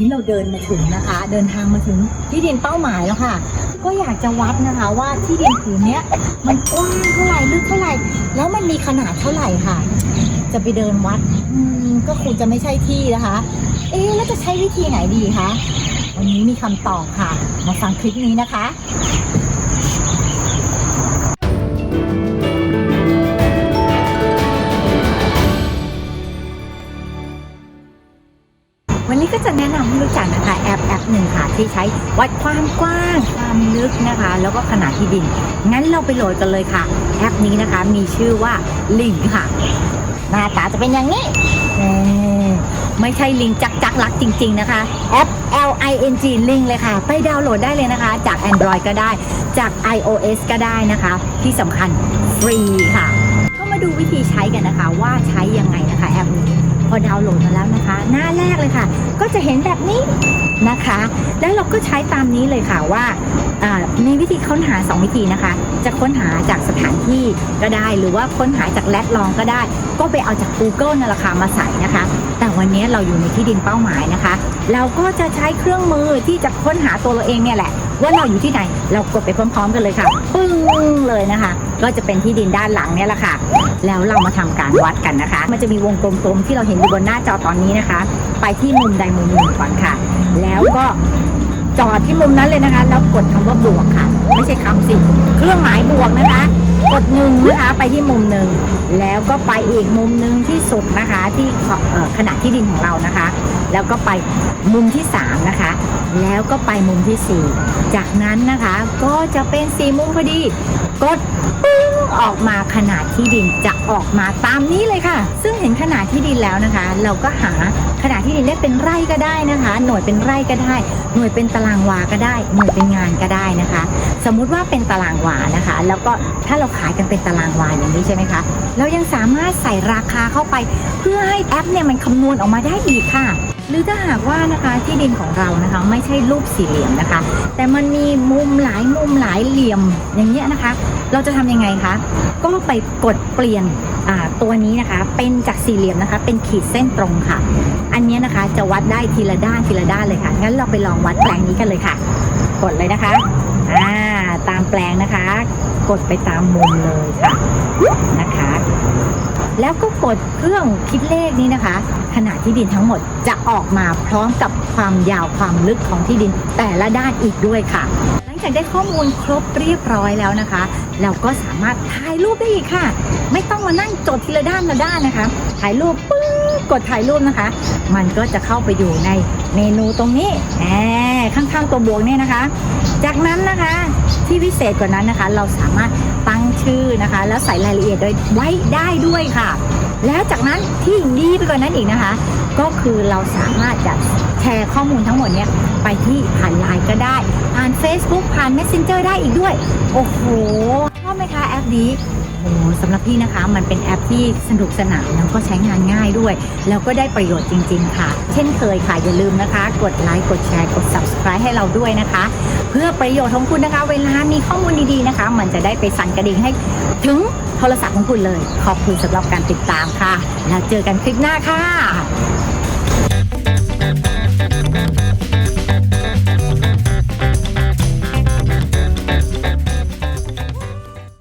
นี้เราเดินมาถึงนะคะ เดินทางมาถึงที่ดินเป้าหมายแล้วค่ะ ก็อยากจะวัดนะคะว่าที่ดินผืนนี้มันกว้างเท่าไหร่ลึกเท่าไหร่ แล้วมันมีขนาดเท่าไหร่ค่ะ จะไปเดินวัดก็คงจะไม่ใช่ที่นะคะ เอ๊แล้วจะใช้วิธีไหนดีคะวันนี้มีคำตอบค่ะ มาฟังคลิปนี้นะคะ ก็จะแนะนำให้รู้จักนะคะแอปแอปหนึ่งค่ะที่ใช้วัดความกว้างความลึกนะคะ แล้วก็ขนาดที่ดิน งั้นเราไปโหลดกันเลยค่ะ แอปนี้นะคะมีชื่อว่าลิงค่ะ หน้าตาจะเป็นอย่างนี้ไม่ใช่ลิงจักจักรักจริง ๆ นะคะแอป L I N G ลิงเลยค่ะ ไปดาวน์โหลดได้เลยนะคะ จาก Android ก็ได้จาก iOS ก็ได้นะคะ ที่สำคัญฟรีค่ะ ก็มาดูวิธีใช้กันนะคะว่าใช้ยังไงนะคะแอปนี้ พอดาวน์โหลดมาแล้วนะคะ หน้าแรกเลยค่ะ ก็จะเห็นแบบนี้นะคะ แล้วเราก็ใช้ตามนี้เลยค่ะว่าอ่า มีวิธีค้นหา 2 วิธีนะคะ จะค้นหาจากสถานที่ก็ได้ หรือว่าค้นหาจากแรดลองก็ได้ ก็ไปเอาจาก Google นั่นแหละค่ะมาใส่นะคะ แต่วันนี้เราอยู่ในที่ดินเป้าหมายนะคะ เราก็จะใช้เครื่องมือที่จะค้นหาตัวเราเองเนี่ยแหละ ว่าเราอยู่ที่ไหน เรากดไปพร้อม ๆ กันเลยค่ะปึ้งเลยนะคะ ก็จะเป็นที่ดินด้านหลังเนี่ยแหละค่ะ แล้วเรามาทำการวัดกันนะคะ มันจะมีวงกลมๆที่เราเห็นอยู่บนหน้าจอตอนนี้นะคะ ไปที่มุมใดมุมหนึ่งก่อนค่ะ แล้วก็ จอดที่มุมนั้นเลยนะคะ แล้วกดคำว่าบวกค่ะ ไม่ใช่คำสิเครื่องหมายบวกนะคะ กดหนึ่งนะคะไปที่มุมหนึ่งแล้วก็ไปอีกมุมหนึ่งที่สุดนะคะ ที่ขขนาดที่ดินของเรานะคะ แล้วก็ไปมุมที่สามนะคะ แล้วก็ไปมุมที่สี่จากนั้นนะคะก็จะเป็นสี่มุมพอดี กดปึ้งออกมาขนาดที่ดินจะออกมาตามนี้เลยค่ะ ซึ่งเห็นขนาดที่ดินแล้วนะคะ เราก็หาขนาดที่ดินได้เป็นไร่ก็ได้นะคะ หน่วยเป็นไร่ก็ได้ หน่วยเป็นตารางวาก็ได้ หน่วยเป็นงานก็ได้นะคะ สมมุติว่าเป็นตารางวานะคะ แล้วก็ถ้าเราขายกันเป็นตารางวาอย่างนี้ใช่ไหมคะเรายังสามารถใส่ราคาเข้าไป เพื่อให้แอปเนี่ยมันคำนวณออกมาได้อีกค่ะ หรือถ้าหากว่านะคะที่ดินของเรานะคะ ไม่ใช่รูปสี่เหลี่ยมนะคะ แต่มันมีมุมหลายมุมหลายเหลี่ยมอย่างเงี้ยนะคะ เราจะทำยังไงคะก็ไปกดเปลี่ยนตัวนี้นะคะเป็นจากสี่เหลี่ยมนะคะ เป็นขีดเส้นตรงค่ะ อันเนี้ยนะคะจะวัดได้ทีละด้านทีละด้านเลยค่ะงั้นเราไปลองวัดแปลงนี้กันเลยค่ะ กดเลยนะคะอ่า ตามแปลงนะคะ กดไปตามมุมเลยค่ะนะคะ แล้วก็กดเครื่องคิดเลขนี้นะคะ ขนาดที่ดินทั้งหมดจะออกมาพร้อมกับความยาวความลึกของที่ดินแต่ละด้านอีกด้วยค่ะ หลังจากได้ข้อมูลครบเรียบร้อยแล้วนะคะ เราก็สามารถถ่ายรูปได้อีกค่ะ ไม่ต้องมานั่งจดทีละด้านละด้านนะคะ ถ่ายรูปปึ๊บ กดถ่ายรูปนะคะ มันก็จะเข้าไปอยู่ในเมนูตรงนี้แหมข้างๆตัวบวกเนี่ยนะคะ จากนั้นนะคะที่พิเศษกว่านั้นนะคะ เราสามารถตั้งชื่อนะคะ แล้วใส่รายละเอียดไว้ได้ด้วยค่ะ แล้วจากนั้นที่ดีไปกว่านั้นอีกนะคะ ก็คือเราสามารถจะแชร์ข้อมูลทั้งหมดเนี้ยไปที่ผ่านไลน์ก็ได้ผ่าน Facebook ผ่าน Messenger ได้อีกด้วย โอ้โห อบไหมคะแอปนี้โอ้โหสำหรับพี่นะคะ มันเป็นแอปที่สนุกสนานแล้วก็ใช้งานง่ายด้วย แล้วก็ได้ประโยชน์จริง ๆ ค่ะ เช่นเคยค่ะอย่าลืมนะคะ กดไลค์กดแชร์กด subscribe ให้เราด้วยนะคะ เพื่อประโยชน์ของคุณนะคะ เวลามีข้อมูลดีๆนะคะ มันจะได้ไปสั่นกระดิ่งให้ถึงโทรศัพท์ของคุณเลย ขอบคุณสำหรับการติดตามค่ะ แล้วเจอกันคลิปหน้าค่ะ